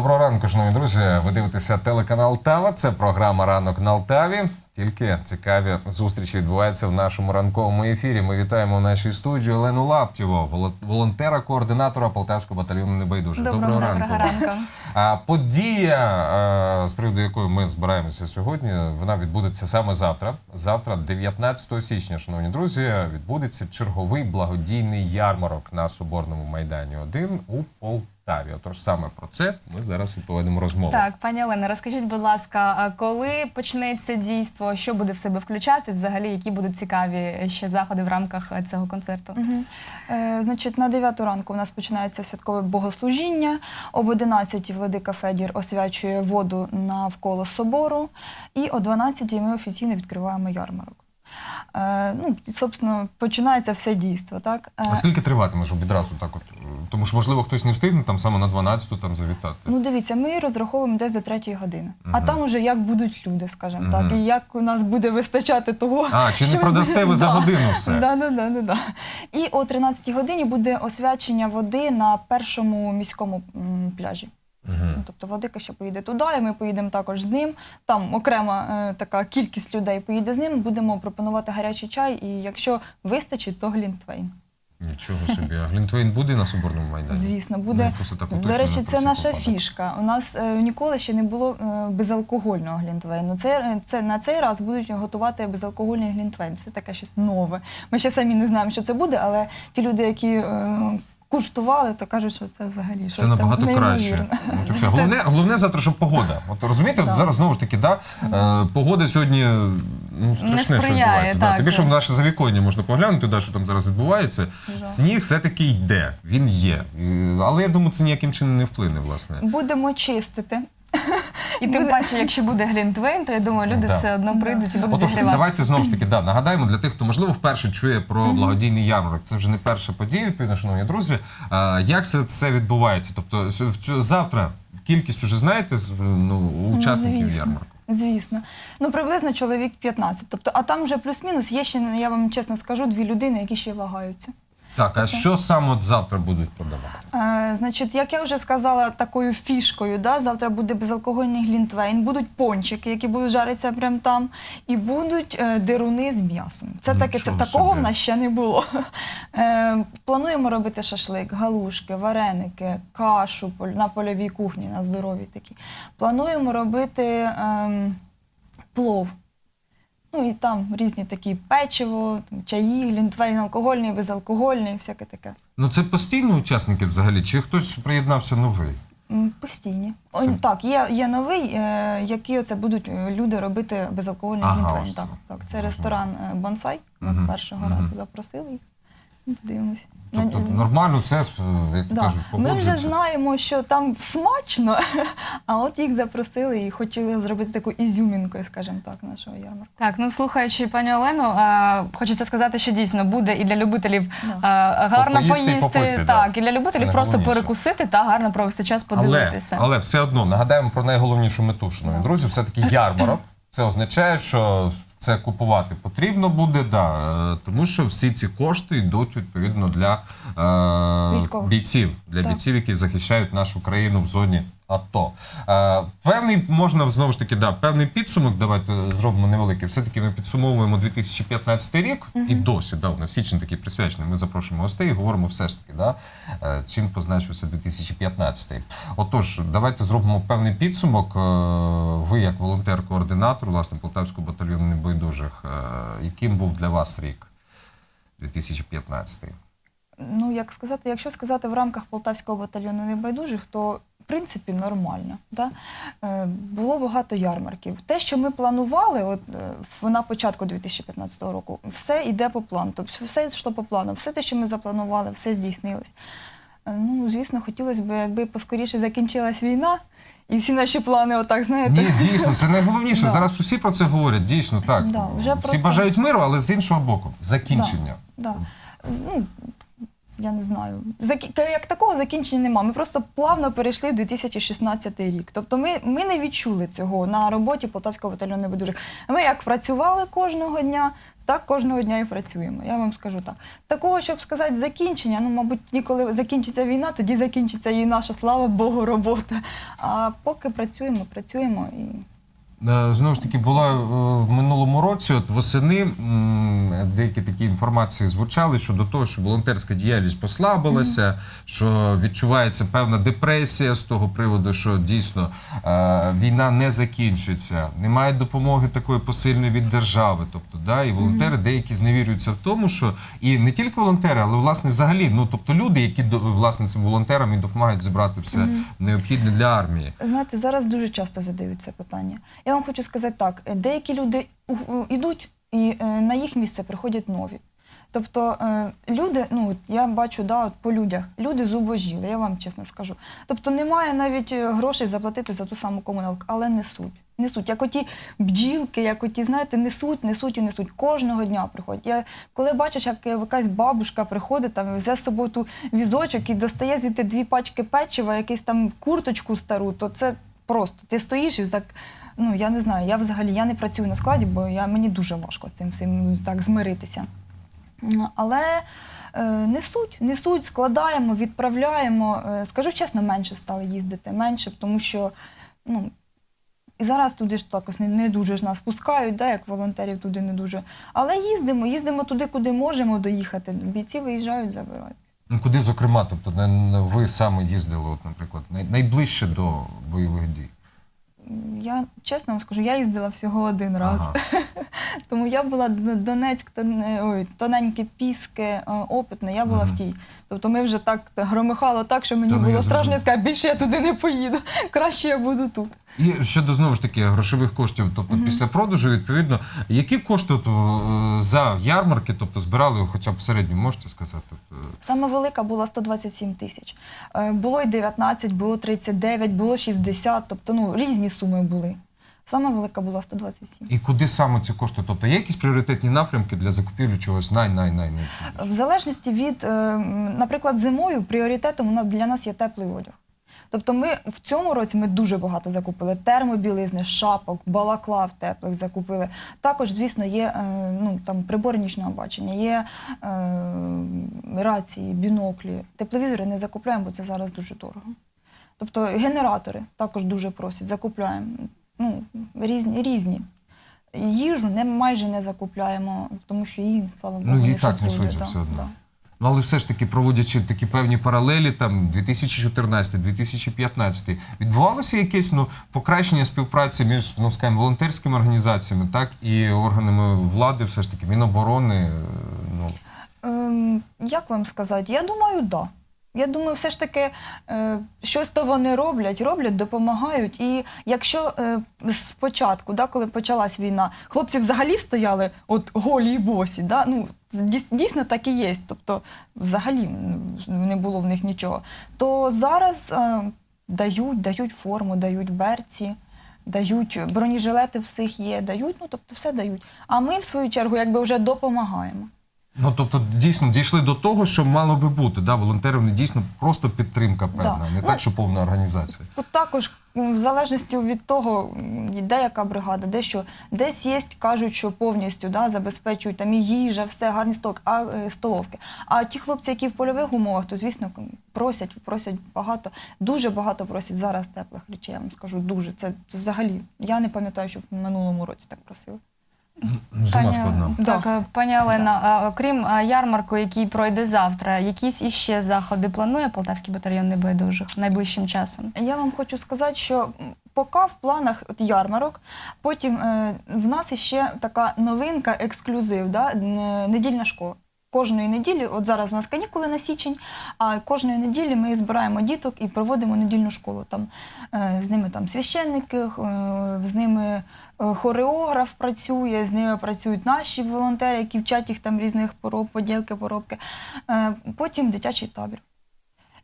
Доброго ранку, шановні друзі. Ви дивитеся телеканал Тава. Це програма Ранок на Алтаві. Тільки цікаві зустрічі відбуваються в нашому ранковому ефірі. Ми вітаємо в нашій студії Олену Лаптєву, воло- волонтера, координатора Полтавського батальйону Небайдужих. Доброго ранку. А подія, е, з приводу якої ми збираємося сьогодні, вона відбудеться саме завтра. Завтра, 19 січня, шановні друзі, відбудеться черговий благодійний ярмарок на Соборному майдані 1 у Полтаві. Отож саме про це ми зараз і поведемо розмову. Так, пані Олена, розкажіть, будь ласка, а коли почнеться дійство, що буде в себе включати, взагалі, які будуть цікаві ще заходи в рамках е, цього концерту? Угу. Е, значить, на 9 ранку у нас починається святкове богослужіння. Об 11 владика Федір освячує воду навколо собору. І о 12 ми офіційно відкриваємо ярмарок. Е, ну, і, собственно, починається все дійство. Так? Е, А скільки триватиме, щоб відразу так от? Тому що, можливо, хтось не встигне там саме на 12-ту там завітати. Ну, дивіться, ми розраховуємо десь до 3 години. А Мгм. там уже як будуть люди, скажімо Мгм. так, і як у нас буде вистачати того. А, чи не що продасте ви за Да. годину все? Да, да, да, да, да. І о 13 годині буде освячення води на першому міському м, пляжі. Ну, Тобто Владика ще поїде туди, і ми поїдемо також з ним. Там окрема е, така кількість людей поїде з ним. Будемо пропонувати гарячий чай, і якщо вистачить, то глінтвейн. Нічого собі. А Глінтвейн буде на Соборному майдані? Звісно, Ну, буде. просто так До речі, це наша випадок. фішка. У нас е, ніколи ще не було е, безалкогольного глінтвейну. Це, це на цей раз будуть готувати безалкогольний глінтвейн. Це таке щось нове. Ми ще самі не знаємо, що це буде, але ті люди, які е, куштували, то кажуть, що це взагалі щось Це набагато там краще. неймовірне. Ну, то все. Головне, головне завтра, щоб погода. От розумієте, от зараз знову ж таки, да, е, погода сьогодні ну, страшне, що сприяє, відбувається. Да. так. Тобі, щоб наше завіконня можна поглянути, да, що там зараз відбувається. Сніг все-таки йде, він є. Але я думаю, це ніяким чином не вплине, власне. Будемо чистити. І тим паче, якщо буде Глінтвейн, то я думаю, люди Да. все одно прийдуть і будуть Отож, зігріватися. давайте знову ж таки да, нагадаємо для тих, хто можливо вперше чує про благодійний ярмарок. Це вже не перша подія, відповідно, шановні друзі. А, як це, це відбувається? Тобто с- в цю- завтра кількість уже знаєте з- ну, учасників звісно. ярмарку? Звісно. Ну, приблизно чоловік 15. Тобто, а там вже плюс-мінус є ще, я вам чесно скажу, дві людини, які ще вагаються. Так, а що саме от завтра будуть продавати? Е, значить, як я вже сказала, такою фішкою, да, завтра буде безалкогольний глінтвейн, будуть пончики, які будуть жаритися прямо там, і будуть е, дируни з м'ясом. Це таке, це Нічого такого собі. в нас ще не було. Е, плануємо робити шашлик, галушки, вареники, кашу поль- на польовій кухні, на здоровій такі. Плануємо робити ем, плов. Ну і там різні такі печиво, там, чаї, лінтвейн алкогольний, безалкогольний, всяке таке. Ну це постійні учасники взагалі, чи хтось приєднався новий? М, Постійні. О, Це- Так, є, є новий, е, які оце будуть е, люди робити безалкогольний Ага, глінтвейн. ось Так, це. так. Це ресторан е, Бонсай. Ми Мгм, першого мгм. разу запросили їх. Подивимося. Тобто нормально все, як Да. кажуть, Ми вже знаємо, що там смачно, а от їх запросили і хотіли зробити таку ізюмінкою, скажімо так, нашого ярмарку. Так, ну слухаючи пані Олену, а, хочеться сказати, що дійсно буде і для любителів Да. а, гарно Поїсти і поїсти, попити, так, да. і для любителів Це просто перекусити та гарно провести час, Але, подивитися. але все одно нагадаємо про найголовнішу мету, шановні друзі, все-таки ярмарок. Це означає, що це купувати потрібно буде, да, е, тому що всі ці кошти йдуть відповідно для е, бійців, для Так. бійців, які захищають нашу країну в зоні АТО. Е, певний можна знову ж таки, да, певний підсумок. Давайте зробимо невеликий. Все-таки ми підсумовуємо 2015 рік і досі. Да, у нас січень такий присвячений. Ми запрошуємо гостей і говоримо все ж таки, да, е, чим позначився 2015. Отож, давайте зробимо певний підсумок. Е, Ви, як волонтер-координатор, власне, Полтавського батальйону небайдужих, е, яким був для вас рік 2015? Ну, як сказати, якщо сказати в рамках Полтавського батальйону небайдужих, то в принципі нормально. Да? Е, було багато ярмарків. Те, що ми планували, от е, на початку 2015 року, все йде по плану. Тобто все йшло по плану, все те, що ми запланували, все здійснилось. Е, Ну, звісно, хотілося б, якби поскоріше закінчилась війна, і всі наші плани, отак, знаєте. Ні, дійсно, це найголовніше. Да. Зараз всі про це говорять. Дійсно, так. Да, вже всі просто- бажають миру, але з іншого боку, закінчення. Да. Ну, я не знаю. Як такого закінчення нема. Ми просто плавно перейшли в 2016 рік. Тобто ми, ми не відчули цього на роботі Полтавського батальйону небайдужих. Ми як працювали кожного дня, так кожного дня і працюємо. Я вам скажу так. Такого, щоб сказати, закінчення, ну, мабуть, тоді, коли закінчиться війна, тоді закінчиться і наша, слава Богу, робота. А поки працюємо, працюємо і. Е, Знову ж таки, була е, в минулому році, от восени деякі такі інформації звучали щодо того, що волонтерська діяльність послабилася, що відчувається певна депресія з того приводу, що дійсно е, війна не закінчується, немає допомоги такої посильної від держави. Тобто, да, і волонтери деякі зневірюються в тому, що і не тільки волонтери, але власне взагалі, ну тобто люди, які власне цим волонтерам і допомагають зібрати все необхідне для армії. Знаєте, зараз дуже часто задають це питання. Я вам хочу сказати так: е, деякі люди йдуть, і е, на їх місце приходять нові. Тобто е, люди, ну я бачу, да, от по людях, люди зубожіли, я вам чесно скажу. Тобто немає навіть грошей заплатити за ту саму комуналку, але несуть. Несуть, як оті бджілки, як оті, знаєте, несуть, несуть і несуть. Кожного дня приходять. Я коли бачиш, як якась бабушка приходить, там везе з собою візочок і достає звідти дві пачки печива, якусь там курточку стару, то це просто. Ти стоїш і так. Ну я не знаю. Я взагалі я не працюю на складі, бо я мені дуже важко з цим всім так змиритися. Але е, несуть, несуть, складаємо, відправляємо. Е, скажу чесно, менше стали їздити, менше, тому що ну, і зараз туди ж також не, не дуже ж нас пускають, да, як волонтерів туди не дуже. Але їздимо, їздимо туди, куди можемо доїхати. Бійці виїжджають, забирають. Ну, куди, зокрема, тобто ви саме їздили, от, наприклад, най- найближче до бойових дій? Я чесно вам скажу, я їздила всього один раз. Ага. Тому я була Донецьк, Тон- ой, тоненьке піски, е, опитне, я була Мгм. в тій. Тобто ми вже так громихало так, що мені Та ну, я було страшно, я зрозумів. сказала, більше я туди не поїду. Краще я буду тут. І щодо знову ж таки грошових коштів, тобто після продажу, відповідно, які кошти от, е, за ярмарки, тобто збирали, хоча б в середньому, можете сказати? Саме велика була 127 тисяч. Е, Було й 19, було 39, було 60, тобто ну, різні суми були. Саме велика була 127. І куди саме ці кошти? Тобто є якісь пріоритетні напрямки для закупівлі чогось най-най-най В залежності від, е, наприклад, зимою пріоритетом у нас для нас є теплий одяг. Тобто ми в цьому році ми дуже багато закупили термобілизни, шапок, балаклав теплих закупили. Також, звісно, є е, ну, там, прибори нічного бачення, є е, рації, біноклі. Тепловізори не закупляємо, бо це зараз дуже дорого. Тобто генератори також дуже просять, закупляємо. Ну, різні, різні. Їжу не, майже не закупляємо, тому що її, слава Богу, Ну, її несуть так люди, же все одно. да. Ну, але все ж таки, проводячи такі певні паралелі, там 2014-2015, відбувалося якесь ну, покращення співпраці між ну, скажімо, волонтерськими організаціями, так і органами влади, все ж таки, Міноборони. Ну, Ем, як вам сказати? Я думаю, да. Я думаю, все ж таки е, щось то вони роблять, роблять, допомагають. І якщо е, спочатку, да, коли почалась війна, хлопці взагалі стояли от голі й босі, да, ну, дійс- дійсно так і є. Тобто, взагалі не було в них нічого. То зараз е, дають, дають форму, дають берці. Дають бронежилети всіх є, дають, ну тобто все дають. А ми, в свою чергу, якби вже допомагаємо. Ну, тобто, дійсно дійшли до того, що мало би бути. Да? Волонтерів не дійсно просто підтримка певна, Да. не Ну, так, що повна організація. Тут також, м, в залежності від того, м, де яка бригада, де що, десь є, кажуть, що повністю да, забезпечують там і їжа, все, гарні сток, а, е, столовки. А ті хлопці, які в польових умовах, то звісно к- просять, просять багато, дуже багато просять зараз теплих речей, я вам скажу, дуже. Це взагалі, я не пам'ятаю, щоб в минулому році так просили. Зима складна. Так, е, пані Олена, а, окрім а, ярмарку, який пройде завтра, якісь іще заходи планує Полтавський батальйон небайдужих найближчим часом? Я вам хочу сказати, що поки в планах от ярмарок, потім е, в нас іще така новинка, ексклюзив, да, недільна школа. Кожної неділі, от зараз у нас канікули на січень, а кожної неділі ми збираємо діток і проводимо недільну школу. Там е, з ними там священники, е, з ними е, хореограф працює, з ними працюють наші волонтери, які вчать їх там різних пороб, поділки, поробки. Потім дитячий табір.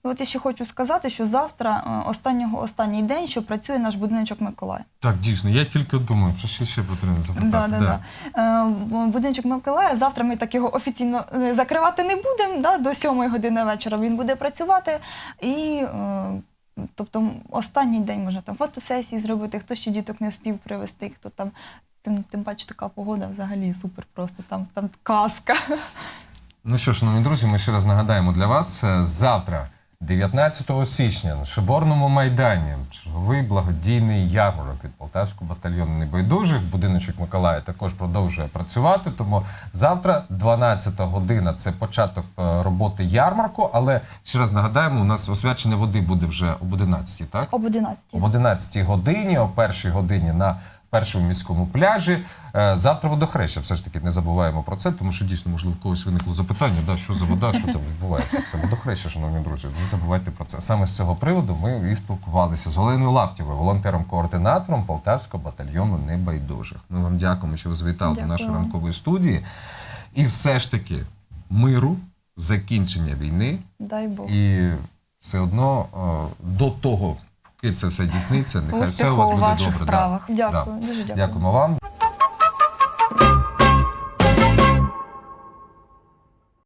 І от я ще хочу сказати, що завтра е, останнього останній день, що працює наш будиночок Миколая. Так, дійсно, я тільки думаю, що ще, ще потрібно запитати. Да, да, да. Е, в- Будиночок Миколая. Завтра ми так його офіційно е, закривати не будемо. Да, до 7 години вечора він буде працювати. І е, тобто останній день можна там фотосесії зробити, хто ще діток не встиг привезти, хто там тим, тим паче така погода взагалі супер просто. Там, там казка. Ну що, шановні друзі, ми ще раз нагадаємо для вас е, завтра, 19 січня, на Шиборному майдані, черговий благодійний ярмарок від Полтавського батальйону небайдужих. Будиночок Миколая також продовжує працювати. Тому завтра, 12 година, це початок е, роботи ярмарку. Але ще раз нагадаємо, у нас освячення води буде вже об 11, так? Об 11. Об 11 годині, о першій годині на першому міському пляжі. Е, Завтра водохреща. Все ж таки не забуваємо про це, тому що дійсно, можливо, в когось виникло запитання, да, що за вода, що там відбувається. Це водохреща, шановні друзі. Не забувайте про це. Саме з цього приводу ми і спілкувалися з Оленою Лаптєвою, волонтером-координатором Полтавського батальйону небайдужих. Ми вам дякуємо, що ви завітали до нашої ранкової студії. І все ж таки миру, закінчення війни. Дай Бог. І все одно е, до того, це все дійсниться, нехай все у Успіху вас у буде ваших добре. да. справах. Дякую, дуже дякую. Дякуємо вам.